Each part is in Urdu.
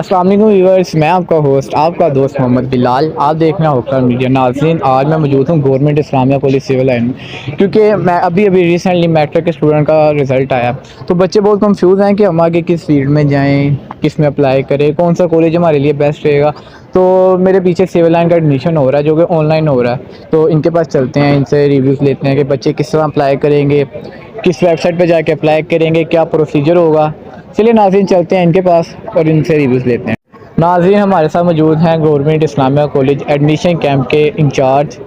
السلام علیکم ویورس میں آپ کا ہوسٹ، آپ کا دوست محمد بلال۔ آپ دیکھنا ہوگا میڈیا ناظرین، آج میں موجود ہوں government Islamia college civil line میں کیونکہ میں ابھی ابھی ریسنٹلی میٹرک کے اسٹوڈنٹ کا رزلٹ آیا۔ تو بچے بہت کنفیوز ہیں کہ ہم آگے کس فیلڈ میں جائیں۔ کس میں اپلائی کرے، کون سا کالج ہمارے لیے بیسٹ رہے گا؟ تو میرے پیچھے سول لائن کا ایڈمیشن ہو رہا ہے، جو کہ آن لائن ہو رہا ہے۔ تو ان کے پاس چلتے ہیں، ان سے ریویوز لیتے ہیں کہ بچے کس طرح اپلائی کریں گے، کس ویب سائٹ پہ جا کے اپلائی کریں گے، کیا پروسیجر ہوگا۔ چلیے ناظرین، چلتے ہیں ان کے پاس اور ان سے ریویوز لیتے ہیں۔ ناظرین ہمارے ساتھ موجود ہیں Government Islamia College admission camp کے انچارج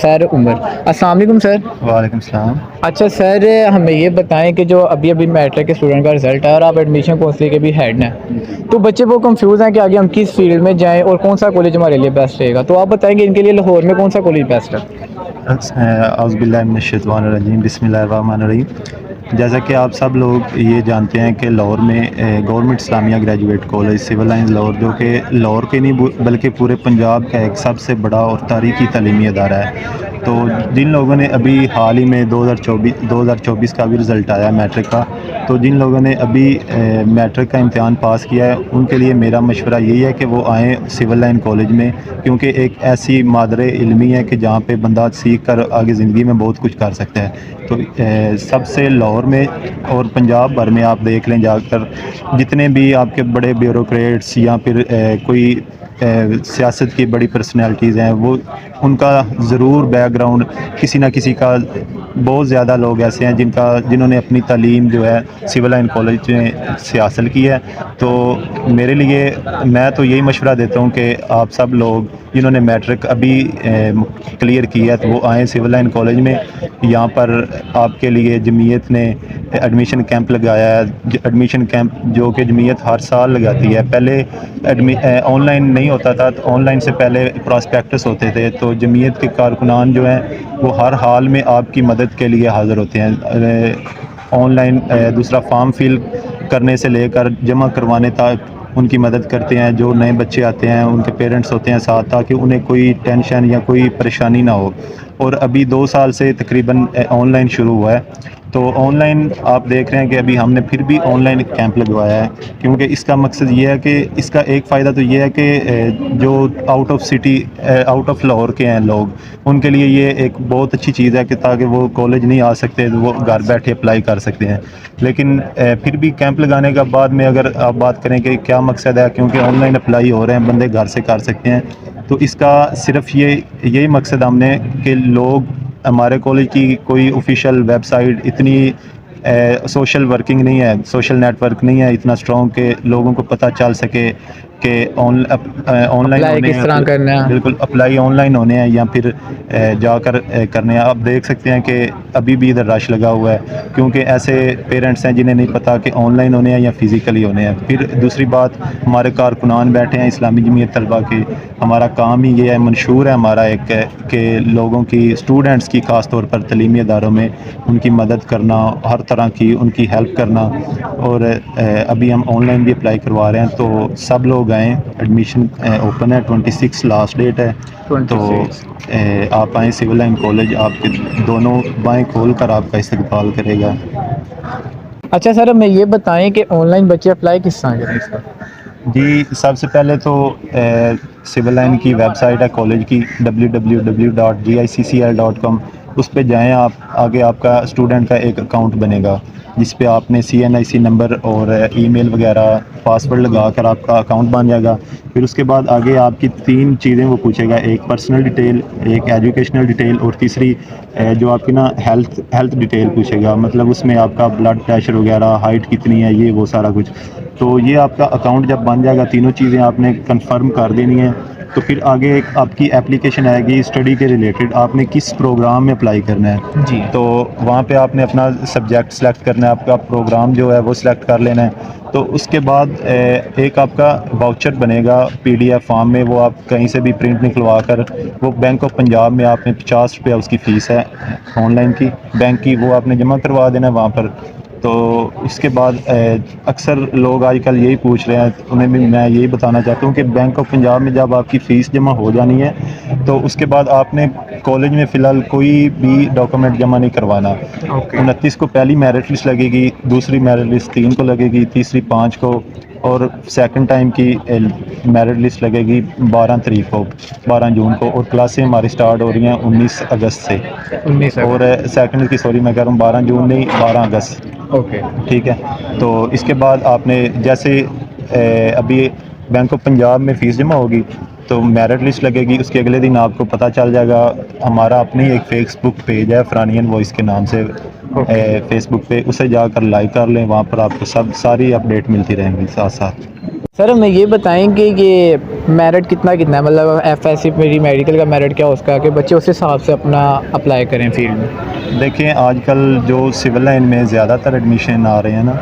سر عمر۔ السلام علیکم سر۔ وعلیکم السلام۔ اچھا سر ہمیں یہ بتائیں کہ جو ابھی ابھی میٹرک کے اسٹوڈنٹ کا رزلٹ ہے اور آپ ایڈمیشن کونسل کے بھی ہیڈ ہیں؟ تو بچے وہ کنفیوز ہیں کہ آگے ہم کس فیلڈ میں جائیں اور کون سا کالج ہمارے لیے بیسٹ رہے گا۔ تو آپ بتائیں گے ان کے لیے لاہور میں کون سا کالج بیسٹ ہے؟ الرجیم بسم اللہ الرحمن الرحیم۔ جیسا کہ آپ سب لوگ یہ جانتے ہیں کہ لاہور میں Government Islamia Graduate College Civil Lines Lahore, جو کہ لاہور کے نہیں، بلکہ پورے پنجاب کا ایک سب سے بڑا اور تاریخی تعلیمی ادارہ ہے۔ تو جن لوگوں نے ابھی حال ہی میں دو ہزار چوبیس دو ہزار چوبیس کا بھی رزلٹ آیا میٹرک کا، تو جن لوگوں نے ابھی میٹرک کا امتحان پاس کیا ہے، ان کے لیے میرا مشورہ یہی ہے کہ وہ آئیں سول لائن کالج میں، کیونکہ ایک ایسی مادر علمی ہے کہ جہاں پہ بندہ سیکھ کر آگے زندگی میں بہت کچھ کر سکتا ہے۔ تو سب سے لاہور میں اور پنجاب بھر میں آپ دیکھ لیں، جا کر جتنے بھی آپ کے بڑے بیوروکریٹس یا پھر کوئی سیاست کی بڑی پرسنالٹیز ہیں، وہ ان کا ضرور بیک گراؤنڈ کسی نہ کسی کا بہت زیادہ لوگ ایسے ہیں جن کا، جنہوں نے اپنی تعلیم جو ہے سول لائن کالج میں سے حاصل کی ہے۔ تو میرے لیے میں تو یہی مشورہ دیتا ہوں کہ آپ سب لوگ جنہوں نے میٹرک ابھی کلیئر کی ہے، تو وہ آئیں سول لائن کالج میں۔ یہاں پر آپ کے لیے جمعیت نے ایڈمیشن کیمپ لگایا ہے۔ ایڈمیشن کیمپ جو کہ جمعیت ہر سال لگاتی ہے۔ پہلے آن لائن نہیں ہوتا تھا، تو آن لائن سے پہلے پراسپیکٹس ہوتے تھے۔ تو جمعیت کے کارکنان جو ہیں، وہ ہر حال میں آپ کی مدد کے لیے حاضر ہوتے ہیں۔ آن لائن دوسرا فارم فل کرنے سے لے کر جمع کروانے تک ان کی مدد کرتے ہیں۔ جو نئے بچے آتے ہیں، ان کے پیرنٹس ہوتے ہیں ساتھ، تاکہ انہیں کوئی ٹینشن یا کوئی پریشانی نہ ہو۔ اور ابھی دو سال سے تقریباً آن لائن شروع ہوا ہے۔ تو آن لائن آپ دیکھ رہے ہیں کہ ابھی ہم نے پھر بھی آن لائن کیمپ لگوایا ہے۔ کیونکہ اس کا مقصد یہ ہے کہ اس کا ایک فائدہ تو یہ ہے کہ جو out of city out of Lahore کے ہیں لوگ، ان کے لیے یہ ایک بہت اچھی چیز ہے کہ تاکہ وہ کالج نہیں آ سکتے، وہ گھر بیٹھے اپلائی کر سکتے ہیں۔ لیکن پھر بھی کیمپ لگانے کا بعد میں اگر آپ بات کریں کہ کیا مقصد ہے، کیونکہ آن لائن اپلائی ہو رہے ہیں، بندے گھر سے کر سکتے ہیں۔ تو اس کا صرف یہ، یہی مقصد ہم نے کہ لوگ ہمارے کالج کی کوئی آفیشیل ویب سائٹ اتنی سوشل ورکنگ نہیں ہے سوشل نیٹ ورک نہیں ہے اتنا اسٹرانگ کہ لوگوں کو پتہ چل سکے۔ کہ آن آن لائن کرنا ہے؟ بالکل اپلائی آن لائن ہونے ہیں یا پھر جا کر کرنے ہیں۔ آپ دیکھ سکتے ہیں کہ ابھی بھی ادھر رش لگا ہوا ہے کیونکہ ایسے پیرنٹس ہیں جنہیں نہیں پتہ کہ آن لائن ہونے ہیں یا فزیکلی ہونے ہیں۔ پھر دوسری بات ہمارے کارکنان بیٹھے ہیں اسلامی جمعیت طلبہ کے۔ ہمارا کام ہی یہ ہے منشور ہے ہمارا ایک کہ لوگوں کی اسٹوڈنٹس کی خاص طور پر تعلیمی اداروں میں ان کی مدد کرنا ہر طرح کی ان کی ہیلپ کرنا۔ اور ابھی ہم آن لائن بھی اپلائی کروا رہے ہیں تو سب لوگ آئیں ایڈمیشن اوپن ہے۔ ٹوئنٹی سکس لاسٹ ڈیٹ ہے۔ تو آپ آئیں سول لائن کالج آپ کے دونوں بائیں کھول کر آپ کا استقبال کرے گا۔ اچھا سر ہمیں یہ بتائیں کہ آن لائن بچے اپلائی کس طرح کریں کا جی سب سے پہلے تو سول لائن کی ویب سائٹ ہے۔ کالج کی W W W dot G I C C L dot com اس پہ جائیں آپ، آگے آپ کا اسٹوڈنٹ کا ایک اکاؤنٹ بنے گا، جس پہ آپ نے سی این آئی سی نمبر اور ای میل وغیرہ پاسورڈ لگا کر آپ کا اکاؤنٹ بن جائے گا۔ پھر اس کے بعد آگے آپ کی تین چیزیں وہ پوچھے گا، ایک پرسنل ڈیٹیل ایک ایجوکیشنل ڈیٹیل اور تیسری جو آپ کی نا ہیلتھ ہیلتھ ڈیٹیل پوچھے گا۔ مطلب اس میں آپ کا بلڈ پریشر وغیرہ ہائٹ کتنی ہے، یہ وہ سارا کچھ۔ تو یہ آپ کا اکاؤنٹ جب بن جائے گا، تینوں چیزیں آپ نے کنفرم کر دینی ہیں۔ تو پھر آگے ایک آپ کی اپلیکیشن آئے گی اسٹڈی کے ریلیٹڈ آپ نے کس پروگرام میں اپلائی کرنا ہے؟ جی۔ تو وہاں پہ آپ نے اپنا سبجیکٹ سلیکٹ کرنا ہے آپ کا پروگرام جو ہے وہ سلیکٹ کر لینا ہے۔ تو اس کے بعد ایک آپ کا واؤچر بنے گا پی ڈی ایف فارم میں وہ آپ کہیں سے بھی پرنٹ نکلوا کر وہ بینک آف پنجاب میں آپ نے پچاس روپیہ اس کی فیس ہے آن لائن کی۔ بینک کی وہ آپ نے جمع کروا دینا ہے وہاں پر۔ تو اس کے بعد اکثر لوگ آج کل یہی پوچھ رہے ہیں انہیں بھی میں یہی بتانا چاہتا ہوں کہ بینک آف پنجاب میں جب آپ کی فیس جمع ہو جانی ہے تو اس کے بعد آپ نے کالج میں فی الحال کوئی بھی ڈاکومنٹ جمع نہیں کروانا۔ انتیس کو پہلی میرٹ لسٹ لگے گی دوسری میرٹ لسٹ تین کو لگے گی تیسری پانچ کو۔ اور سیکنڈ ٹائم کی میرٹ لسٹ لگے گی بارہ تاریخ کو بارہ جون کو اور کلاسیں ہماری سٹارٹ ہو رہی ہیں انیس اگست سے۔ انیس اور سیکنڈ کی سوری میں کہہ رہا ہوں بارہ جون نہیں بارہ اگست۔ اوکے ٹھیک ہے؟ تو اس کے بعد آپ نے جیسے اے، ابھی بینک آف پنجاب میں فیس جمع ہوگی تو میرٹ لسٹ لگے گی اس کے اگلے دن آپ کو پتہ چل جائے گا۔ ہمارا اپنی ایک فیس بک پیج ہے فرانین وائس کے نام سے. فیس بک پہ اسے جا کر لائک کر لیں وہاں پر آپ کو سب ساری اپڈیٹ ملتی رہیں گی ساتھ ساتھ۔ سر ہمیں یہ بتائیں کہ یہ میرٹ کتنا کتنا ہے؟ مطلب ایف ایس سی میری میڈیکل کا میرٹ کیا اس کا کہ بچے اس حساب سے اپنا اپلائی کریں فیلڈ میں؟ دیکھیں آج کل جو سول لائن میں زیادہ تر ایڈمیشن آ رہے ہیں نا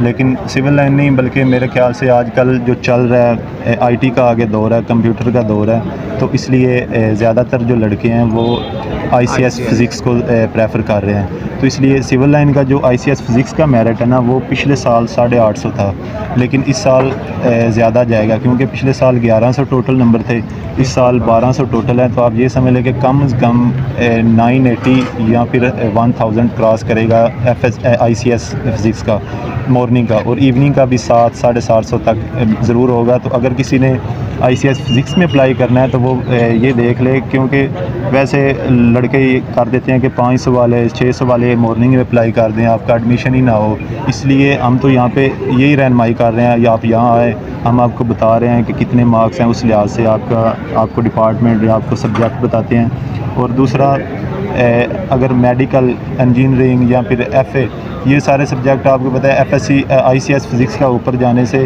لیکن سول لائن نہیں، بلکہ میرے خیال سے آج کل جو چل رہا ہے آئی ٹی کا آگے دور ہے، کمپیوٹر کا دور ہے، تو اس لیے زیادہ تر جو لڑکے ہیں، وہ آئی سی ایس فزکس کو پریفر کر رہے ہیں۔ تو اس لیے سول لائن کا جو آئی سی ایس فزکس کا میرٹ ہے نا وہ پچھلے سال ساڑھے آٹھ سو تھا۔ لیکن اس سال اے، زیادہ جائے گا کیونکہ پچھلے سال گیارہ سو ٹوٹل نمبر تھے اس سال بارہ سو ٹوٹل ہے تو آپ یہ سمجھ لیں کہ کم از کم نائن ایٹی یا پھر ون تھاؤزینڈ کراس کرے گا F S I C S physics کا مارننگ کا۔ اور ایوننگ کا بھی سات ساڑھے سات سو تک ضرور ہوگا۔ تو اگر کسی نے آئی سی ایس فزکس میں اپلائی کرنا ہے تو وہ یہ دیکھ لے کیونکہ ویسے لڑکے یہ کر دیتے ہیں کہ پانچ سو والے چھ سو والے مارننگ میں اپلائی کر دیں آپ کا ایڈمیشن ہی نہ ہو اس لیے ہم تو یہاں پہ یہی رہنمائی کر رہے ہیں یا آپ یہاں آئے ہم آپ کو بتا رہے ہیں کہ کتنے مارکس ہیں اس لحاظ سے آپ کا آپ کو ڈپارٹمنٹ یا آپ کو سبجیکٹ بتاتے ہیں اور دوسرا اگر میڈیکل انجینئرنگ یا پھر ایف اے یہ سارے سبجیکٹ آپ کو پتہ ہے F S C I C S physics کا اوپر جانے سے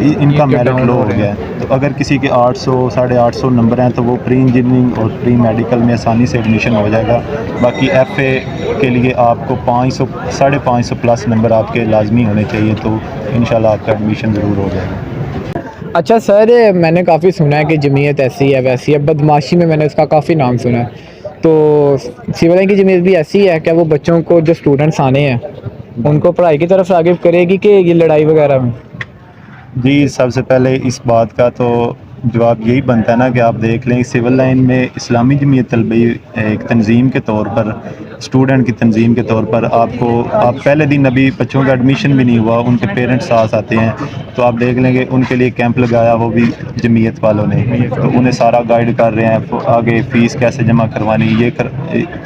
ان کا میرٹ لو ہو گیا ہے۔ تو اگر کسی کے آٹھ سو ساڑھے آٹھ سو نمبر ہیں تو وہ پری انجینئرنگ اور پری میڈیکل میں آسانی سے ایڈمیشن ہو جائے گا۔ باقی ایف اے کے لیے آپ کو پانچ سو ساڑھے پانچ سو پلس نمبر آپ کے لازمی ہونے چاہیے تو انشاءاللہ آپ کا ایڈمیشن ضرور ہو جائے گا۔ اچھا سر میں نے کافی سنا ہے کہ جمعیت ایسی ہے ویسی ہے۔ بدماشی میں میں نے اس کا کافی نام سنا ہے۔ تو سول لائن کی جمعیت بھی ایسی ہے کہ وہ بچوں کو جو اسٹوڈنٹس آنے ہیں ان کو پڑھائی کی طرف راغب کرے گی کہ یہ لڑائی وغیرہ میں؟ جی سب سے پہلے اس بات کا تو جواب یہی بنتا ہے نا کہ آپ دیکھ لیں سول لائن میں اسلامی جمعیت طلبی ایک تنظیم کے طور پر اسٹوڈنٹ کی تنظیم کے طور پر آپ کو، آپ پہلے دن ابھی بچوں کا ایڈمیشن بھی نہیں ہوا، ان کے پیرنٹس ساتھ آتے ہیں، تو آپ دیکھ لیں گے ان کے لیے کیمپ لگایا وہ بھی جمعیت والوں نے، تو انہیں سارا گائیڈ کر رہے ہیں، آگے فیس کیسے جمع کروانی، یہ کر،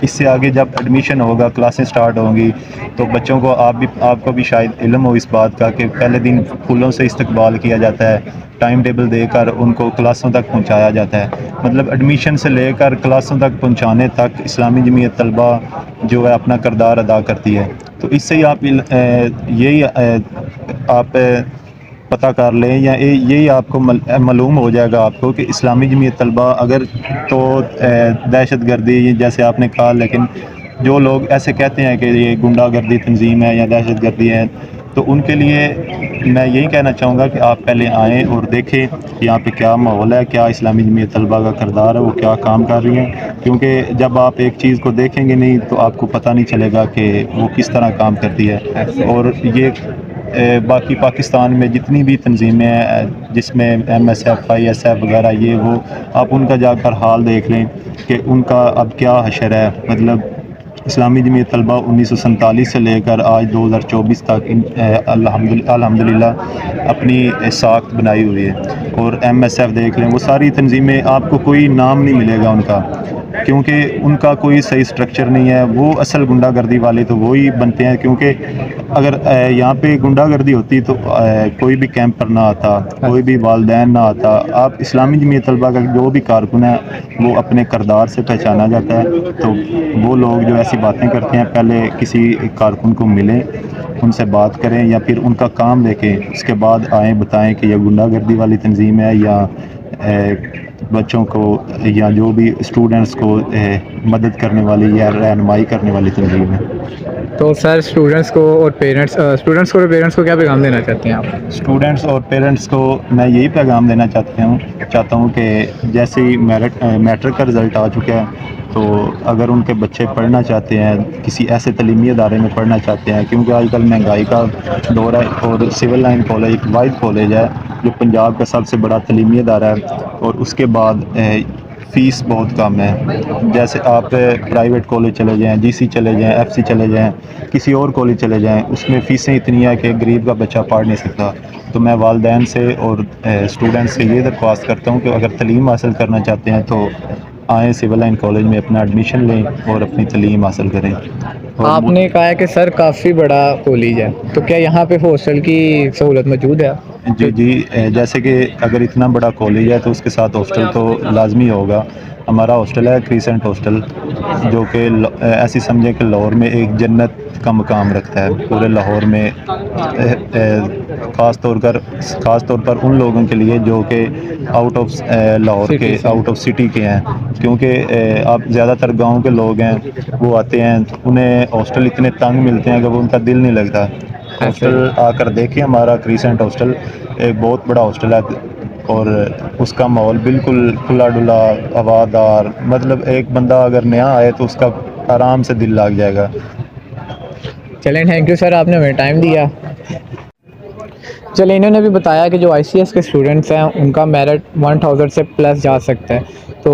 اس سے آگے جب ایڈمیشن ہوگا کلاسیں سٹارٹ ہوں گی، تو بچوں کو آپ بھی، آپ کو بھی شاید علم ہو اس بات کا کہ پہلے دن پھولوں سے استقبال کیا جاتا ہے ٹائم ٹیبل دے کر ان کو کلاسوں تک پہنچایا جاتا ہے۔ مطلب ایڈمیشن سے لے کر کلاسوں تک پہنچانے تک اسلامی جمعیت طلبہ جو ہے اپنا کردار ادا کرتی ہے۔ تو اس سے ہی آپ یہی آپ پتہ کر لیں یا یہی آپ کو معلوم ہو جائے گا آپ کو کہ اسلامی جمعیت طلبہ اگر تو دہشت گردی جیسے آپ نے کہا، لیکن جو لوگ ایسے کہتے ہیں کہ یہ گنڈا گردی تنظیم ہے یا دہشت گردی ہے تو ان کے لیے میں یہی کہنا چاہوں گا کہ آپ پہلے آئیں اور دیکھیں کہ یہاں پہ کیا ماحول ہے، کیا اسلامی جمعیت طلبہ کا کردار ہے، وہ کیا کام کر رہی ہیں۔ کیونکہ جب آپ ایک چیز کو دیکھیں گے نہیں تو آپ کو پتہ نہیں چلے گا کہ وہ کس طرح کام کرتی ہے۔ اور یہ باقی پاکستان میں جتنی بھی تنظیمیں ہیں، جس میں M S F I S F وغیرہ، یہ وہ، آپ ان کا جا کر حال دیکھ لیں کہ ان کا اب کیا حشر ہے۔ مطلب اسلامی جمعیت طلبہ انیس سو سینتالیس سے لے کر آج دو ہزار چوبیس تک الحمد الحمد للہ اپنی ساخت بنائی ہوئی ہے اور ایم ایس ایف دیکھ لیں وہ ساری تنظیمیں آپ کو کوئی نام نہیں ملے گا ان کا۔ کیونکہ ان کا کوئی صحیح سٹرکچر نہیں ہے، وہ اصل گنڈا گردی والے تو وہی بنتے ہیں۔ کیونکہ اگر یہاں پہ گنڈا گردی ہوتی تو کوئی بھی کیمپ پر نہ آتا، کوئی بھی والدین نہ آتا۔ آپ اسلامی جمعیت طلبہ کا جو بھی کارکن ہے، وہ اپنے کردار سے پہچانا جاتا ہے۔ تو وہ لوگ جو ایسی باتیں کرتے ہیں، پہلے کسی کارکن کو ملیں، ان سے بات کریں یا پھر ان کا کام دیکھیں۔ اس کے بعد آئیں، بتائیں کہ یہ گنڈا گردی والی تنظیم ہے یا بچوں کو یا جو بھی اسٹوڈنٹس کو مدد کرنے والی یا رہنمائی کرنے والی تنظیم ہے۔ تو سر اسٹوڈنٹس کو اور پیرنٹس اسٹوڈنٹس کو اور پیرنٹس کو کیا پیغام دینا چاہتے ہیں آپ؟ اسٹوڈنٹس اور پیرنٹس کو میں یہی پیغام دینا چاہتی ہوں چاہتا ہوں کہ جیسے ہی میرٹ میٹرک کا رزلٹ آ چکا ہے تو اگر ان کے بچے پڑھنا چاہتے ہیں، کسی ایسے تعلیمی ادارے میں پڑھنا چاہتے ہیں، کیونکہ آج کل مہنگائی کا دور ہے اور سول لائن کالج ایک واحد کالج ہے جو پنجاب کا سب سے بڑا تعلیمی ادارہ ہے اور اس کے بعد فیس بہت کم ہے۔ جیسے آپ پرائیویٹ کالج چلے جائیں جی سی چلے جائیں، ایف سی چلے جائیں، کسی اور کالج چلے جائیں، اس میں فیسیں اتنی ہیں کہ غریب کا بچہ پڑھ نہیں سکتا۔ تو میں والدین سے اور اسٹوڈنٹ سے یہ درخواست کرتا ہوں کہ اگر تعلیم حاصل کرنا چاہتے ہیں تو آئیں سول لائن کالج میں اپنا ایڈمیشن لیں اور اپنی تعلیم حاصل کریں۔ آپ نے کہا ہے کہ سر کافی بڑا کالج ہے۔ تو کیا یہاں پہ ہاسٹل کی سہولت موجود ہے؟ جی جی جیسے کہ اگر اتنا بڑا کالج ہے تو اس کے ساتھ ہاسٹل تو لازمی ہوگا۔ ہمارا ہاسٹل ہے کریسنٹ ہاسٹل جو کہ ایسی سمجھیں کہ لاہور میں ایک جنت کا مقام رکھتا ہے۔ پورے لاہور میں خاص طور پر خاص طور پر ان لوگوں کے لیے جو کہ آؤٹ آف لاہور کے۔ آؤٹ آف سٹی کے ہیں۔ کیونکہ آپ زیادہ تر گاؤں کے لوگ ہیں وہ آتے ہیں انہیں ہاسٹل اتنے تنگ ملتے ہیں کہ وہ ان کا دل نہیں لگتا۔ ہاسٹل آ کر دیکھیں ہمارا کریسنٹ ہاسٹل ایک بہت بڑا ہاسٹل ہے اور اس کا ماحول بالکل کھلا ڈلا ہوادار مطلب ایک بندہ اگر نیا آئے تو اس کا آرام سے دل لگ جائے گا۔ چلیں تھینک یو سر آپ نے ہمیں ٹائم دیا۔ چلیں انہوں نے بھی بتایا کہ جو آئی سی ایس کے اسٹوڈنٹس ہیں ان کا میرٹ ون تھاؤزینڈ سے پلس جا سکتا ہے۔ تو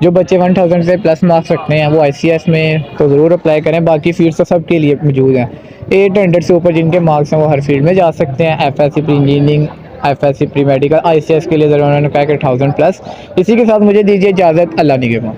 جو بچے ون تھاؤزینڈ سے پلس مارکس رکھتے ہیں، وہ آئی سی ایس میں تو ضرور اپلائی کریں۔ باقی فیلڈس تو سب کے لیے موجود ہیں۔ ایٹ ہنڈریڈ سے اوپر جن کے مارکس ہیں، وہ ہر فیلڈ میں جا سکتے ہیں۔ F S C pre engineering F S C pre medical I C S کے لیے ضرور انہوں نے کہا کہ تھاؤزینڈ پلس اسی کے ساتھ مجھے دیجیے اجازت، اللہ نگہبان